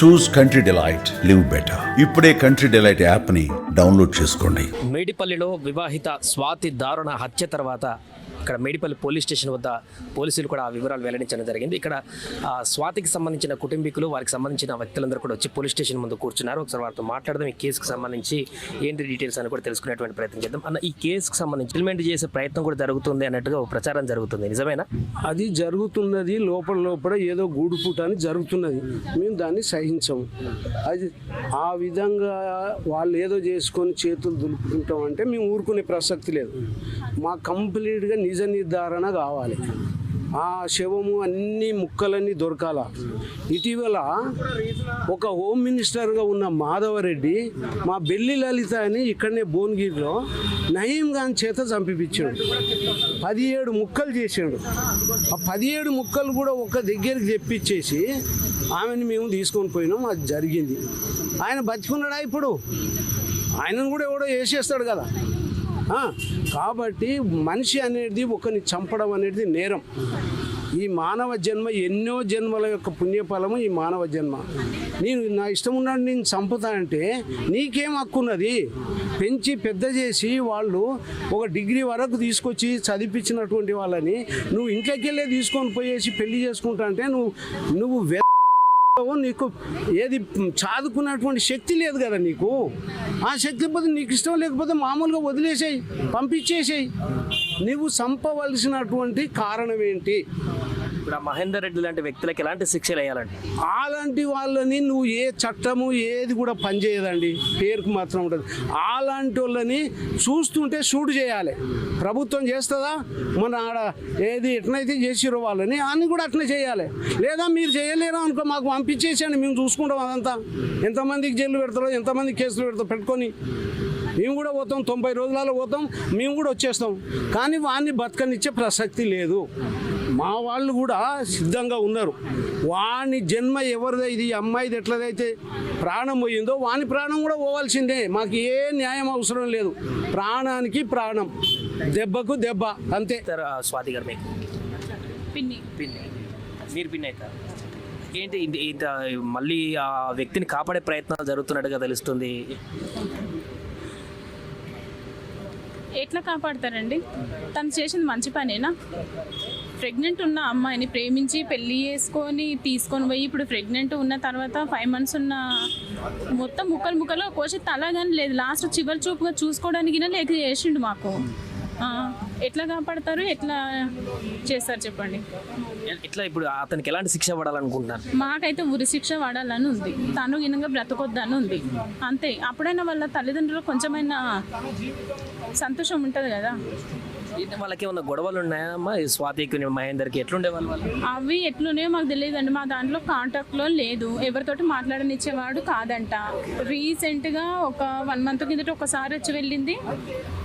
Choose country delight live better ఇప్పుడే country delight యాప్ని download చేసుకోండి. మేడిపల్లిలో వివాహిత స్వాతి దారుణ హత్య తర్వాత ఇక్కడ మేడిపల్లి పోలీస్ స్టేషన్ వద్ద పోలీసులు కూడా ఆ వివరాలు వెల్లడించడం జరిగింది. ఇక్కడ ఆ, స్వాతికి సంబంధించిన కుటుంబీకులు వారికి సంబంధించిన వ్యక్తులందరూ కూడా వచ్చి పోలీస్ స్టేషన్ ముందు కూర్చున్నారు. ఒకసారి వారితో మాట్లాడదాం ఈ కేసుకు సంబంధించి ఏంటి డీటెయిల్స్ అని కూడా తెలుసుకునేటువంటి ప్రయత్నం చేద్దాం. అన్న ఈ కేసుకు సంబంధించి ఇంప్లిమెంట్ చేసే ప్రయత్నం కూడా జరుగుతుంది అన్నట్టుగా ప్రచారం జరుగుతుంది. నిజమేనా? అది జరుగుతున్నది లోపల లోపల ఏదో గూడుపుట అని జరుగుతున్నది. మేము దాన్ని సహించము. అది ఆ విధంగా వాళ్ళు ఏదో చేసుకొని చేతులు దులుపుకుంటాం అంటే మేము ఊరుకునే ప్రసక్తి లేదు. మా కంప్లీట్గా నిజ నిర్ధారణ కావాలి. ఆ శవము అన్ని ముక్కలన్నీ దొరకాల. ఇటీవల ఒక హోమ్ మినిస్టర్గా ఉన్న మాధవరెడ్డి మా బెల్లి లలిత అని ఇక్కడనే భువనగిరిలో నయీం ఖాన్ చేత చంపిపించాడు పదిహేడు ముక్కలు చేసాడు ఆ పదిహేడు ముక్కలు కూడా ఒక దగ్గరికి తెప్పించేసి ఆమెను మేము తీసుకొని పోయినాం. అది జరిగింది. ఆయన బతికున్నాడా ఇప్పుడు? ఆయనను కూడా ఎవడో వేసేస్తాడు కదా. కాబట్టి మనిషి అనేది ఒకరిని చంపడం అనేది నేరం. ఈ మానవ జన్మ ఎన్నో జన్మల యొక్క పుణ్యఫలము ఈ మానవ జన్మ. నేను నా ఇష్టం ఉన్నాడు నేను చంపుతా అంటే నీకేం హక్కున్నది పెంచి పెద్ద చేసి వాళ్ళు ఒక డిగ్రీ వరకు తీసుకొచ్చి చదివించినటువంటి వాళ్ళని నువ్వు ఇంట్లోకి వెళ్ళే తీసుకొని పోయేసి పెళ్ళి చేసుకుంటా అంటే నువ్వు నువ్వు నీకు ఏది చాదుకున్నటువంటి శక్తి లేదు కదా నీకు? ఆ శక్తి పోతే నీకు ఇష్టం లేకపోతే మామూలుగా వదిలేసేయి పంపించేసేయి. నువ్వు చంపవలసినటువంటి కారణం ఏంటి? ఇప్పుడు ఆ మహేందర్ రెడ్డి లాంటి వ్యక్తులకు ఎలాంటి శిక్షలు వేయాలంటే అలాంటి వాళ్ళని నువ్వు ఏ చట్టము ఏది కూడా పనిచేయదండి పేరుకు మాత్రం ఉంటుంది అలాంటి వాళ్ళని చూస్తుంటే షూట్ చేయాలి. ప్రభుత్వం చేస్తుందా? మన ఆడ ఏది ఎట్లయితే చేసిరో వాళ్ళని అన్ని కూడా అట్లా చేయాలి. లేదా మీరు చేయలేరు అనుకో మాకు పంపించేసేయండి. మేము చూసుకుంటాం అదంతా. ఎంతమందికి జైలు పెడతారో ఎంతమంది కేసులు పెడతారో పెట్టుకొని. మేము కూడా పోతాం. తొంభై రోజులలో పోతాం. మేము కూడా వచ్చేస్తాం. కానీ వాడిని బతకనిచ్చే ప్రసక్తి లేదు. మా వాళ్ళు కూడా సిద్ధంగా ఉన్నారు. వాని జన్మ ఎవరిది ఇది అమ్మాయిది ఎట్లదైతే ప్రాణం పోయిందో వాని ప్రాణం కూడా పోవాల్సిందే. మాకు ఏ న్యాయం అవసరం లేదు. ప్రాణానికి ప్రాణం. దెబ్బకు దెబ్బ. అంతే. స్వాతి గారు మీకు? పిన్ని. పిన్ని. మీరు పిన్ అవుతారు ఏంటి ఇది- ఇంత మళ్ళీ ఆ వ్యక్తిని కాపాడే ప్రయత్నాలు జరుగుతున్నట్టుగా తెలుస్తుంది? ఎట్లా కాపాడతారండి? తను చేసింది మంచి పనేనా? ప్రెగ్నెంట్ ఉన్న అమ్మాయిని ప్రేమించి పెళ్ళి చేసుకొని తీసుకొని పోయి ఇప్పుడు ప్రెగ్నెంట్ ఉన్న తర్వాత ఫైవ్ మంత్స్ ఉన్న మొత్తం ముక్కలు ముక్కలు కోసి తల కానీ లేదు. లాస్ట్ చివరి చూపుగా చూసుకోవడానికి లేక చేసిండు మాకు. ఎట్లా కాపాడతారు? ఎట్లా చేస్తారు చెప్పండి? ఎట్లా ఇప్పుడు అతనికి ఎలాంటి శిక్ష పడాలనుకుంటున్నారు? మాకైతే ఉరి శిక్ష పడాలని ఉంది. తను గినంగా బ్రతకొద్దని ఉంది. అంతే. అప్పుడైనా వాళ్ళ తల్లిదండ్రులకు కొంచెమైనా సంతోషం ఉంటుంది కదా. వాళ్ళకి ఏమన్నా గొడవలు ఉన్నాయమ్మా ఈ స్వాతికి మహేందర్కి ఎట్లుండే వాళ్ళు వాళ్ళు? అవి ఎట్లున్నాయో మాకు తెలియదండి. మా దాంట్లో కాంటాక్ట్లో లేదు. ఎవరితోటి మాట్లాడనిచ్చేవాడు కాదంట. రీసెంట్గా ఒక వన్ మంత్ కిందట ఒకసారి వచ్చి వెళ్ళింది.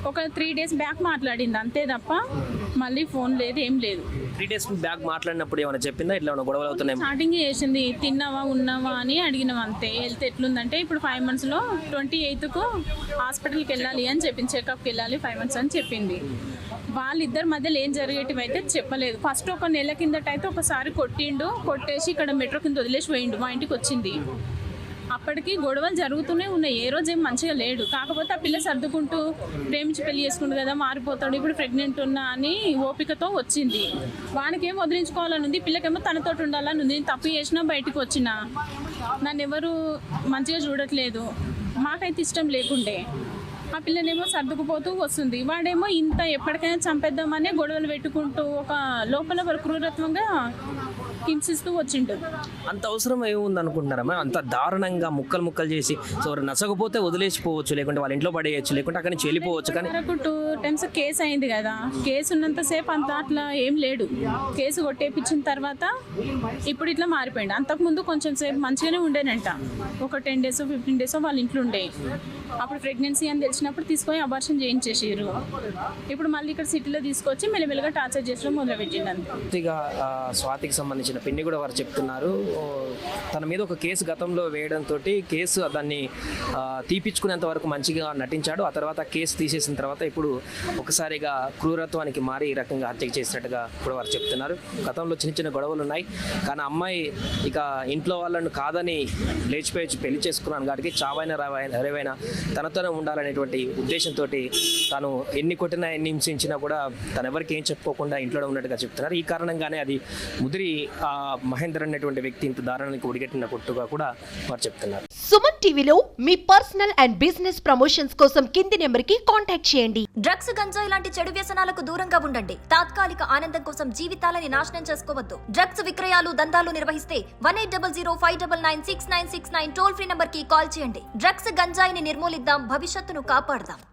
ఒక త్రీ డేస్ బ్యాక్ మాట్లాడింది. అంతే తప్ప మళ్ళీ ఫోన్ లేదు ఏం లేదు. త్రీ డేస్ బ్యాక్ మాట్లాడినప్పుడు ఏమైనా చెప్పిందా? ఇట్లా ఏమైనా గొడవలు అవుతున్నాయి స్టార్టింగ్ చేసింది. తిన్నావా? ఉన్నావా? అని అడిగినాం అంతే. హెల్త్ ఎట్లుందంటే ఇప్పుడు ఫైవ్ మంత్స్లో ట్వంటీ ఎయిత్కు హాస్పిటల్కి వెళ్ళాలి అని చెప్పింది. చెకప్కి వెళ్ళాలి ఫైవ్ మంత్స్ అని చెప్పింది. వాళ్ళిద్దరి మధ్యలో ఏం జరిగేటివి అయితే చెప్పలేదు. ఫస్ట్ ఒక నెల కిందట అయితే ఒకసారి కొట్టిండు. కొట్టేసి ఇక్కడ మెట్రో కింద వదిలేసి పోయిండు. మా ఇంటికి వచ్చింది. అప్పటికి గొడవలు జరుగుతూనే ఉన్నాయి. ఏ రోజు ఏం మంచిగా లేడు. కాకపోతే ఆ పిల్ల సర్దుకుంటూ ప్రేమించి పెళ్ళి చేసుకుంటు కదా మారిపోతాడు ఇప్పుడు ప్రెగ్నెంట్ ఉన్నా అని ఓపికతో వచ్చింది. వానికి ఏం వదిలించుకోవాలని ఉంది? పిల్లకేమో తనతోటి ఉండాలని ఉంది. నేను తప్పు చేసినా బయటకు వచ్చిన. నన్ను ఎవరు మంచిగా చూడట్లేదు. మాకైతే ఇష్టం లేకుండే. ఆ పిల్లనేమో సర్దుకుపోతూ వస్తుంది. వాడేమో ఇంత ఎప్పటికైనా చంపేద్దామనే గొడవలు పెట్టుకుంటూ ఒక లోపల క్రూరత్వంగా హింసిస్తూ వచ్చిండు అంత అవసరం ఏముంది అనుకుంటున్నారమ్మా అంత దారుణంగా ముక్కలు ముక్కలు చేసి సో నచ్చకపోతే వదిలేసిపోవచ్చు లేకుంటే వాళ్ళ ఇంట్లో పడేయచ్చు లేకుంటే అక్కడి నుంచి వెళ్ళిపోవచ్చు కానీ వరకు టూ టైమ్స్ కేసు అయింది కదా. కేసు ఉన్నంతసేపు అంత అట్లా ఏం లేడు కేసు కొట్టేపించిన తర్వాత ఇప్పుడు ఇట్లా మారిపోయింది. అంతకుముందు కొంచెం సేపు మంచిగానే ఉండేనంట. ఒక టెన్ డేస్ ఫిఫ్టీన్ డేస్ వాళ్ళ ఇంట్లో ఉండే. అప్పుడు ప్రెగ్నెన్సీ అని తెలిసినప్పుడు తీసుకొని అబార్షన్ చేయించేసారు ఇప్పుడు మళ్ళీ ఇక్కడ సిటీలో తీసుకొచ్చి మెల్లమెల్లగా టార్చర్ చేసడం మొదలుపెట్టిండు అంతే పూర్తిగా స్వాతికి సంబంధించిన సంబంధించిన పిన్ని కూడా వారు చెప్తున్నారు. తన మీద ఒక కేసు గతంలో వేయడంతో కేసు దాన్ని ఆ, తీపిచ్చుకునేంత వరకు మంచిగా నటించాడు. ఆ తర్వాత కేసు తీసేసిన తర్వాత ఇప్పుడు ఒకసారిగా క్రూరత్వానికి మారి ఈ రకంగా హత్య చేసినట్టుగా కూడా వారు చెప్తున్నారు. గతంలో చిన్న చిన్న గొడవలు ఉన్నాయి. కానీ అమ్మాయి ఇక ఇంట్లో వాళ్ళను కాదని లేచిపోయి పెళ్ళి చేసుకున్నాను కాబట్టి చావైన రావైనా రేవైనా తనతోనే ఉండాలనేటువంటి ఉద్దేశంతో తను ఎన్ని కొట్టినా ఎన్ని హింసించినా కూడా తను ఎవరికి ఏం చెప్పుకోకుండా ఇంట్లో ఉన్నట్టుగా చెప్తున్నారు. ఈ కారణంగానే అది ముదిరి ఆ మహేందర్ అనేటువంటి వ్యక్తి ఇంత దారుణానికి ఒడిగట్టిన కొట్టుగా కూడా వారు చెప్తున్నారు. సుమన్ టీవీలో మీ పర్సనల్ అండ్ బిజినెస్ ప్రమోషన్స్ కోసం కింది నెంబర్కి కాంటాక్ట్ చేయండి. డ్రగ్స్ గంజాయి లాంటి చెడు వ్యసనాలకు దూరంగా ఉండండి. తాత్కాలిక ఆనందం కోసం జీవితాలని నాశనం చేసుకోవద్దు. డ్రగ్స్ విక్రయాలు దందాలు నిర్వహిస్తే one eight double zero five double nine six nine six nine toll free నంబర్కి కాల్ చేయండి. డ్రగ్స్ గంజాయిని నిర్మూలిద్దాం భవిష్యత్తును కాపాడదాం.